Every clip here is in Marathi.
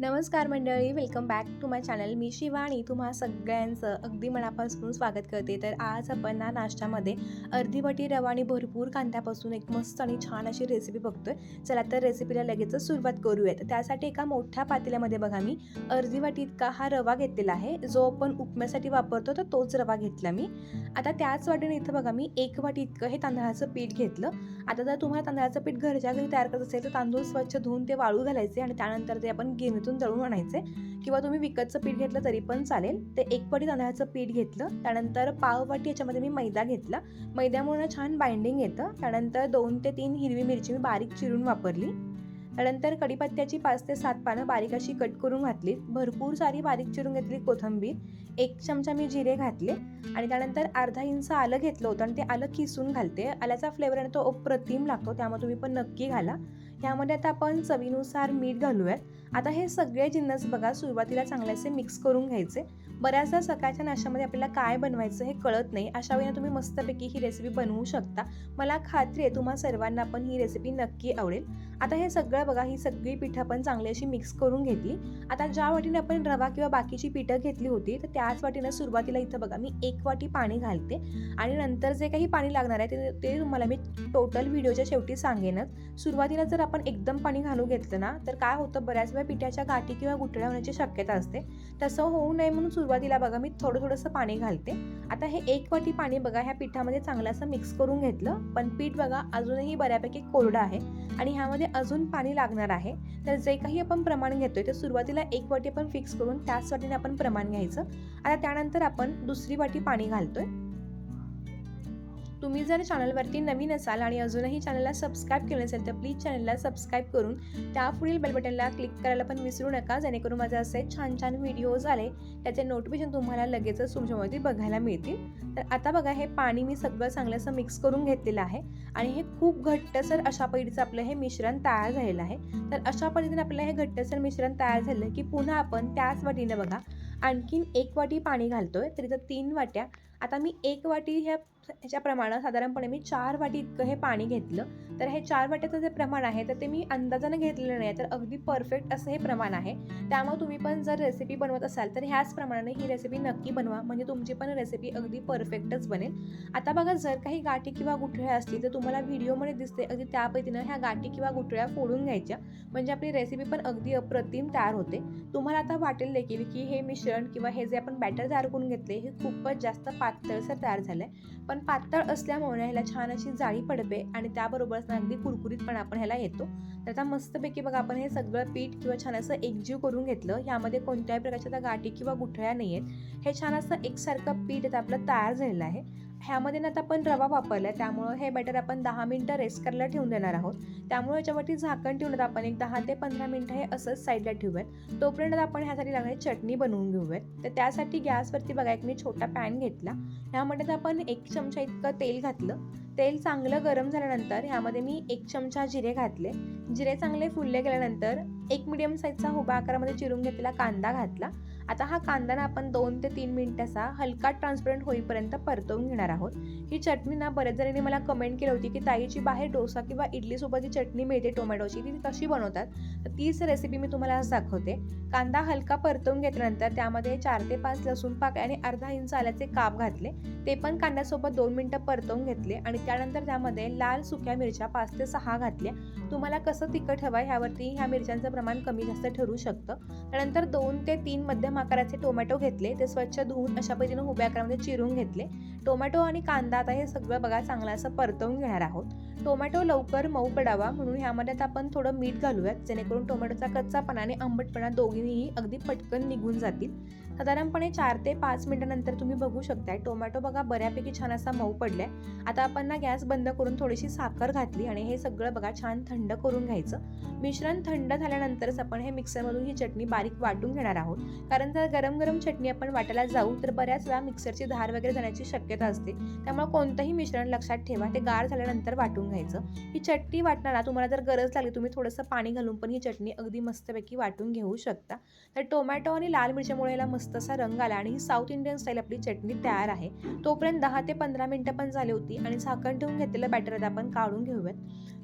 नमस्कार मंडळी welcome back to my channel मी शिवानी तुम्हा सगळ्यांचं अगदी मनापासून स्वागत करते. तर आज आपण ना नाश्त्यामध्ये अर्धी वाटी रवा आणि भरपूर कांद्यापासून एक मस्त आणि छान अशी रेसिपी बघतोय. चला तर रेसिपीला लगेचच सुरुवात करूयात. त्यासाठी एका मोठ्या पातेल्यामध्ये बघा मी अर्धी वाटी इतका हा रवा घेतलेला आहे. जो आपण उपम्यासाठी वापरतो तर तोच रवा घेतला मी. आता त्याच वाटीने इथं बघा मी एक वाटी इतकं हे तांदळाचं पीठ घेतलं. आता जर तुम्हाला तांदळाचं पीठ घरच्या घरी तयार करत असेल तर तांदूळ स्वच्छ धुवून ते वाळू घालायचे आणि त्यानंतर ते आपण गिरणीतून दळून आणायचे. किंवा तुम्ही विकतचं पीठ घेतलं तरी पण चालेल. ते एक पटी तांदळाचं पीठ घेतलं. त्यानंतर पाववाटी याच्यामध्ये मी मैदा घेतला. मैद्यामुळे छान बाइंडिंग येतं. त्यानंतर दोन ते तीन हिरवी मिरची मी बारीक चिरून वापरली. त्यानंतर कढीपत्त्याची पाच ते सात पानं बारीक अशी कट करून घातली भरपूर सारी बारीक चिरून घेतली कोथिंबीर. एक चमचा मी जिरे घातले. आणि त्यानंतर अर्धा इंच आलं घेतलं होतं आणि ते आलं किसून घालते. आल्याचा फ्लेवर आणि तो अप्रतिम लागतो. त्यामुळे तुम्ही पण नक्की घाला. त्यामध्ये आता आपण चवीनुसार मीठ घालूयात. आता हे सगळे जिन्नस बघा सुरुवातीला चांगल्याचे मिक्स करून घ्यायचे. बऱ्याचदा सकाळच्या नाश्त्यामध्ये आपल्याला काय बनवायचं हे कळत नाही. अशा वेळेला तुम्ही मस्तपैकी ही रेसिपी बनवू शकता. मला खात्री आहे तुम्हा सर्वांना पण ही रेसिपी नक्की आवडेल. आता हे सगळं बघा ही सगळी पिठं आपण चांगली अशी मिक्स करून घेतली. आता ज्या वाटीने आपण रवा किंवा बाकीची पिठं घेतली होती तर त्याच वाटीनं सुरुवातीला इथं बघा मी एक वाटी पाणी घालते. आणि नंतर जे काही पाणी लागणार आहे ते ते तुम्हाला मी टोटल व्हिडिओच्या शेवटी सांगेनच. सुरुवातीला जर आपण एकदम पाणी घालू घेतलं ना तर काय होतं बऱ्याच वेळा पिठाच्या गाठी किंवा गुठळ्या होण्याची शक्यता असते. तसं होऊ नये म्हणून सुरुवातीला बघा मी थोडं थोडंसं पाणी घालते. आता हे एक वाटी पाणी बघा ह्या पिठामध्ये चांगलं असं मिक्स करून घेतलं. पण पीठ बघा अजूनही बऱ्यापैकी कोरडं आहे आणि ह्यामध्ये अजून पाणी लागणार आहे. तर जे काही आपण प्रमाण घेतोय ते सुरुवातीला एक वाटी आपण फिक्स करून त्याच वाटीने आपण प्रमाण घ्यायचं. आता त्यानंतर आपण दुसरी वाटी पाणी घालतोय. तुम्ही जर चॅनलवरती नवीन असाल आणि अजूनही चॅनलला सबस्क्राईब केलं नसेल तर प्लीज चॅनलला सबस्क्राईब करून त्या पुढील बेलबटनला क्लिक करायला पण विसरू नका जेणेकरून माझे असे छान छान व्हिडिओज आले त्याचे नोटिफिकेशन तुम्हाला लगेचच तुमच्यामध्ये बघायला मिळतील. तर आता बघा हे पाणी मी सगळं चांगलं असं मिक्स करून घेतलेलं आहे आणि हे खूप घट्टसर अशा पद्धतीचं आपलं हे मिश्रण तयार झालेलं आहे. तर अशा पद्धतीने आपल्याला हे घट्टसर मिश्रण तयार झालं की पुन्हा आपण त्याच वाटीनं बघा आणखीन एक वाटी पाणी घालतोय तर इथं तीन वाट्या आता मी एक वाटी ह्या ह्याच्या प्रमाणात साधारणपणे मी चार वाटी इतकं हे पाणी घेतलं. तर हे चार वाट्याचं जे प्रमाण आहे तर ते मी अंदाजानं घेतलेलं नाही तर अगदी परफेक्ट असं हे प्रमाण आहे. त्यामुळे तुम्ही पण जर रेसिपी बनवत असाल तर ह्याच प्रमाणाने ही रेसिपी नक्की बनवा. म्हणजे तुमची पण रेसिपी अगदी परफेक्टच बनेल. आता बघा जर काही गाठी किंवा गुठळ्या असतील तर तुम्हाला व्हिडिओमध्ये दिसते अगदी त्या पद्धतीनं ह्या गाठी किंवा गुठळ्या फोडून घ्यायच्या. म्हणजे आपली रेसिपी पण अगदी अप्रतिम तयार होते. तुम्हाला आता वाटेल देखील की हे मिश्रण किंवा हे जे आपण बॅटर तयार करून घेतले हे खूपच जास्त पातळसर तयार झालं आहे पण पातळ असल्यामुळे ह्याला छान अशी जाळी पडते आणि त्याबरोबर असं अगदी कुरकुरीतपणा आपण ह्याला येतो. तर आता मस्तपैकी बघा आपण हे सगळं पीठ किंवा छान असं एकजीव करून घेतलं. ह्यामध्ये कोणत्याही प्रकारच्या त्या गाठी किंवा गुठळ्या नाही आहेत हे छान असं एकसारखं पीठ आता आपलं तयार झालेलं आहे. ह्यामध्ये ना आता आपण रवा वापरला आहे त्यामुळं हे बॅटर आपण दहा मिनटं रेस्ट करायला ठेवून देणार आहोत. त्यामुळे याच्यावरती झाकण ठेवून आपण एक दहा ते पंधरा मिनटं हे असंच साईडला ठेवूयात. तोपर्यंत आपण ह्यासाठी लागणारी चटणी बनवून घेऊयात. तर त्यासाठी गॅसवरती बघा एक मी छोटा पॅन घेतला. ह्यामध्ये आपण एक चमचा इतकं तेल घातलं. तेल चांगलं गरम झाल्यानंतर ह्यामध्ये मी एक चमचा जिरे घातले. जिरे चांगले फुलले गेल्यानंतर एक मिडियम साईजचा उभा आकारामध्ये चिरून घेतलेला कांदा घातला. आता हा कांदा ना आपण दोन ते तीन मिनिटाचा हलका ट्रान्सपरंट होईपर्यंत परतवून घेणार आहोत. ही चटणी ना बऱ्याच जणांनी मला कमेंट केली होती की ताईची बाहेर डोसा किंवा इडलीसोबत जी चटणी मिळते टोमॅटोची ती कशी बनवतात? तर तीच रेसिपी मी तुम्हाला आज दाखवते. कांदा हलका परतवून घेतल्यानंतर त्यामध्ये चार ते पाच लसूण पाक आणि अर्धा इंच आल्याचे काप घातले. ते पण कांद्यासोबत दोन मिनटं परतवून घेतले आणि त्यानंतर त्यामध्ये लाल सुक्या मिरच्या पाच ते सहा घातल्या. तुम्हाला कसं तिखट हवं ह्यावरती ह्या मिरच्यांचं प्रमाण कमी जास्त ठरू शकतं. त्यानंतर दोन ते तीन मध्यम आकाराचे टोमॅटो घेतले. ते स्वच्छ धुवून अशा पद्धतीने उभ्या आकारामध्ये चिरून घेतले. टोमॅटो आणि कांदा आता हे सगळं बघा चांगलं असं परतवून घेणार आहोत. टोमॅटो लवकर मऊ पडावा. म्हणून ह्यामध्ये आता आपण थोडं मीठ घालूयात. जेणेकरून टोमॅटोचा कच्चापणा आणि आंबटपणा दोघींनीही अगदी पटकन निघून जातील. साधारणपणे चार ते पाच मिनटानंतर तुम्ही बघू शकताय. टोमॅटो बघा बऱ्यापैकी छान असा मऊ पडलाय. आता आपण ना गॅस बंद करून थोडीशी साखर घातली आणि हे सगळं बघा छान थंड करून घ्यायचं. मिश्रण थंड झाल्यानंतर त्यानंतरच आपण हे मिक्सरमधून ही चटणी बारीक वाटून घेणार आहोत. कारण जर गरम गरम चटणी आपण वाटायला जाऊ तर बऱ्याच वेळा मिक्सरची धार वगैरे जाण्याची शक्यता असते. त्यामुळे कोणतंही मिश्रण लक्षात ठेवा ते गार झाल्यानंतर वाटून घ्यायचं. ही चटणी वाटणारा तुम्हाला जर गरज लागली तुम्ही थोडंसं पाणी घालून पण ही चटणी अगदी मस्तपैकी वाटून घेऊ शकता. तर टोमॅटो आणि लाल मिरच्यामुळे याला मस्त असा रंग आला आणि ही साऊथ इंडियन स्टाईल आपली चटणी तयार आहे. तोपर्यंत दहा ते पंधरा मिनटं पण झाली होती आणि झाकण ठेवून घेतलेलं बॅटर आता आपण काढून घेऊयात.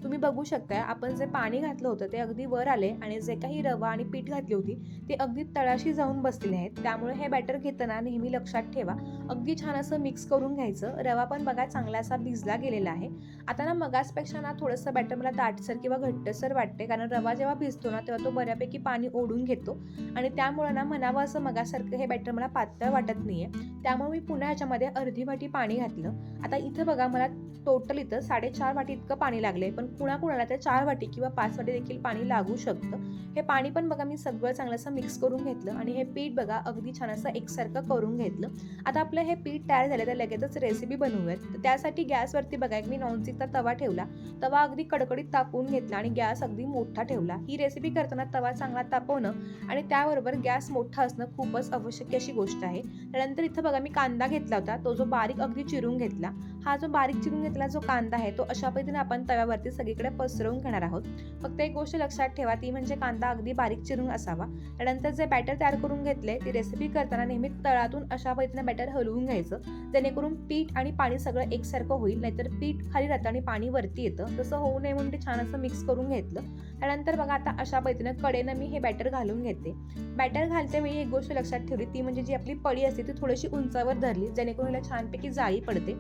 तुम्ही बघू शकताय आपण जे पाणी घातलं होतं ते अगदी वर आले आणि जे काही रवा आणि पीठ घातली होती ते अगदी तळाशी जाऊन बसलेले आहेत. त्यामुळे हे बॅटर घेताना नेहमी लक्षात ठेवा. अगदी छान असं मिक्स करून घ्यायचं. रवा पण बघा चांगला असा भिजला गेलेला आहे. आता ना मगासपेक्षा ना थोडंसं बॅटर मला दाटसर किंवा घट्टसर वाटते कारण रवा जेव्हा भिजतो ना तेव्हा तो बऱ्यापैकी पाणी ओढून घेतो. आणि त्यामुळे ना म्हणावं असं मगासारखं हे बॅटर मला पातळ वाटत नाहीये. त्यामुळे मी पुन्हा ह्याच्यामध्ये अर्धी वाटी पाणी घातलं. आता इथं बघा मला टोटल इथं साडेचार वाटी इतकं पाणी लागले पण कुणा कुणाला त्या चार वाटी किंवा पाच वाटी देखील पाणी लागू शकतं. हे पाणी पण बघा मी सगळं चांगलं असं मिक्स करून घेतलं आणि हे पीठ बघा अगदी छान असं एकसारखं करून घेतलं. आता आपलं हे पीठ तयार झालं तर लगेचच रेसिपी बनवूयात. तर त्यासाठी गॅसवरती बघा एक मी नॉनस्टिकचा तवा ठेवला. तवा अगदी कडकडीत तापवून घेतला आणि गॅस अगदी मोठा ठेवला. ही रेसिपी करताना तवा चांगला तापवणं आणि त्याबरोबर गॅस मोठा असणं खूपच आवश्यक अशी गोष्ट आहे. त्यानंतर इथं बघा मी कांदा घेतला होता. तो जो बारीक अगदी चिरून घेतला. हा जो बारीक चिरून घेतलेला जो कांदा आहे तो अशा पद्धतीने आपण तव्यावरती सगळीकडे पसरवून घेणार आहोत. फक्त एक गोष्ट लक्षात ठेवा ती म्हणजे कांदा अगदी बारीक चिरून असावा. त्यानंतर जे बॅटर तयार करून घेतले ती रेसिपी करताना नेहमी तळातून अशा पद्धतीने बॅटर हलवून घ्यायचं. जेणेकरून पीठ आणि पाणी सगळं एकसारखं होईल नाहीतर पीठ खाली राहतं आणि पाणी वरती येतं. तसं होऊ नये म्हणून ते छान असं मिक्स करून घेतलं. त्यानंतर बघा आता अशा पद्धतीनं कडेनं मी हे बॅटर घालून घेते. बॅटर घालते वेळी एक गोष्ट लक्षात ठेवली ती म्हणजे जी आपली पडी असते ती थोडीशी उंचावर धरली जेणेकरून हिला छानपैकी जाळी पडते.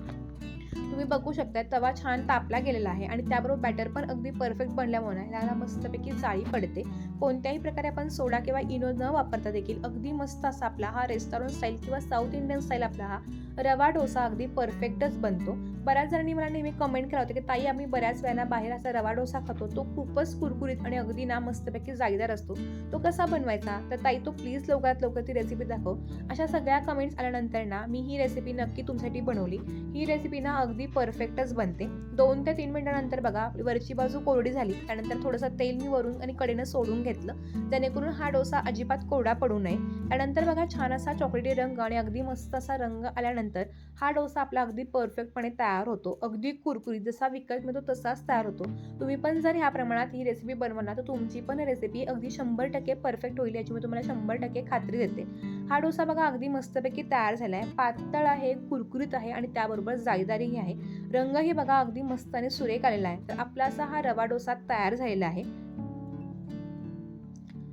तुम्ही बघू शकता तवा छान तापला गेलेला आहे आणि त्याबरोबर बॅटर पण अगदी परफेक्ट बनल्यामुळे याला मस्तपैकी जाळी पडते. कोणत्याही प्रकारे आपण सोडा किंवा इनो न वापरता देखील अगदी मस्त असा आपला हा रेस्टॉरंट स्टाईल किंवा साऊथ इंडियन स्टाईल आपला हा रवा डोसा अगदी परफेक्टच बनतो. बऱ्याच जणांनी मला नेहमी कमेंट केला होता की ताई आम्ही बऱ्याच वेळा बाहेर असा रवा डोसा खातो. तो खूपच कुरकुरीत आणि अगदी ना मस्तपैकी जागीदार असतो. तो कसा बनवायचा? तर ताई तो प्लीज लवकरात लवकर ती रेसिपी दाखव. अशा सगळ्या कमेंट्स आल्यानंतर ना मी ही रेसिपी नक्की तुमच्यासाठी बनवली. ही रेसिपी ना अगदी परफेक्टच बनते. दोन ते तीन मिनिटानंतर बघा वरची बाजू कोरडी झाली. त्यानंतर थोडंसं तेल मी वरून आणि कडेनं सोडून घेतलं. जेणेकरून हा डोसा अजिबात कोरडा पडू नये. त्यानंतर बघा छान असा चॉकलेटी रंग आणि अगदी मस्त असा रंग आल्यानंतर हा डोसा आपला अगदी परफेक्टपणे तयार होतो. अगदी कुरकुरीत जसा विकत मिळतो तसाच तयार होतो. तुम्ही पण जर ह्या प्रमाणात ही रेसिपी बनवणार तर तुमची पण रेसिपी अगदी शंभर टक्के परफेक्ट होईल याची मी तुम्हाला शंभर टक्के खात्री देते. हा डोसा बघा अगदी मस्तपैकी तयार झाला आहे पातळ आहे कुरकुरीत आहे आणि त्याबरोबर जाळीदारीही आहे. रंगही बघा अगदी मस्त आणि सुरेख आलेला आहे. तर आपला असा हा रवा डोसा तयार झालेला आहे.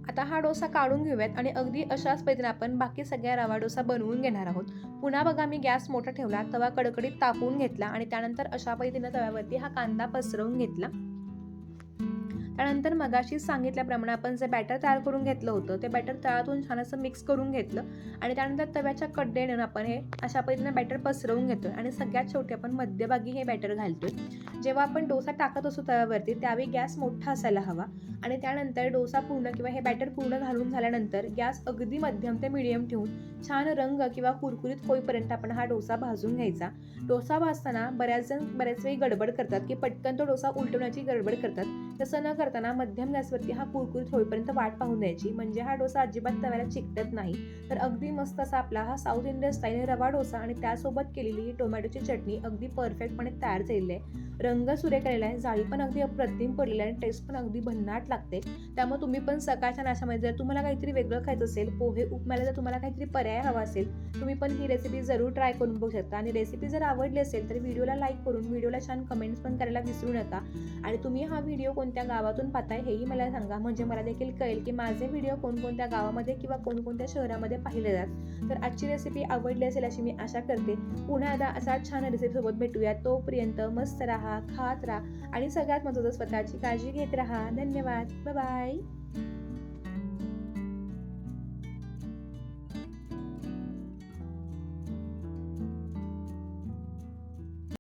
आता हा डोसा काढून घेऊयात आणि अगदी अशाच पद्धतीने आपण बाकी सगळ्या रवा डोसा बनवून घेणार आहोत. पुन्हा बघा मी गॅस मोठा ठेवला तवा कडकडीत तापवून घेतला आणि त्यानंतर अशा पद्धतीनं तव्यावरती हा कांदा पसरवून घेतला. त्यानंतर मगाशीच सांगितल्याप्रमाणे आपण जे बॅटर तयार करून घेतलं होतं ते बॅटर तळातून छान असं मिक्स करून घेतलं आणि त्यानंतर तव्याच्या कड्डेनं आपण हे अशा पद्धतीने बॅटर पसरवून घेतोय आणि सगळ्यात शेवटी आपण मध्यभागी हे बॅटर घालतोय. जेव्हा आपण डोसा टाकत असतो तव्यावरती त्यावेळी गॅस मोठा असायला हवा आणि त्यानंतर डोसा पूर्ण किंवा हे बॅटर पूर्ण घालून झाल्यानंतर गॅस अगदी मध्यम ते मिडियम ठेवून छान रंग किंवा कुरकुरीत होईपर्यंत आपण हा डोसा भाजून घ्यायचा. डोसा भाजताना बऱ्याच जण बऱ्याच वेळी गडबड करतात की पटकन तो डोसा उलटवण्याची गडबड करतात. तसं न करताना मध्यम गॅसवरती हा कुरकुरीत होईपर्यंत वाट पाहून द्यायची. म्हणजे हा डोसा अजिबात तव्याला चिकटत नाही. तर अगदी मस्त असा आपला हा साऊथ इंडियन स्टाईल रवा डोसा आणि त्यासोबत केलेली ही टोमॅटोची चटणी अगदी परफेक्टपणे तयार झालेली आहे. रंग सुरेख आलेला आहे. जाळी पण अगदी अप्रतिम पडलेली आहे आणि टेस्ट पण अगदी भन्नाट लागते. त्यामुळे तुम्ही पण सकाळच्या नाश्त्यामध्ये जर तुम्हाला काहीतरी वेगळं खायचं असेल पोहे उपमाला जर तुम्हाला काहीतरी पर्याय हवा असेल तुम्ही पण ही रेसिपी जरूर ट्राय करून बघू शकता. आणि रेसिपी जर आवडली असेल तर व्हिडिओला लाईक करून व्हिडिओला छान कमेंट्स पण करायला विसरू नका. आणि तुम्ही हा व्हिडिओ कोण कोणत्या गावातून पाहताय हेही मला सांगा. म्हणजे मला देखील कळेल की माझे व्हिडिओ कोणकोणत्या गावामध्ये किंवा कोणकोणत्या शहरामध्ये पाहिले जातात तर आजची रेसिपी आवडली असेल अशी मी आशा करते. पुन्हा एकदा असा छान रेसिपीसोबत भेटूया. तोपर्यंत मस्त राहा खात राहा आणि सगळ्यात महत्त्वाचं स्वतःची काळजी घेत राहा. धन्यवाद. बाय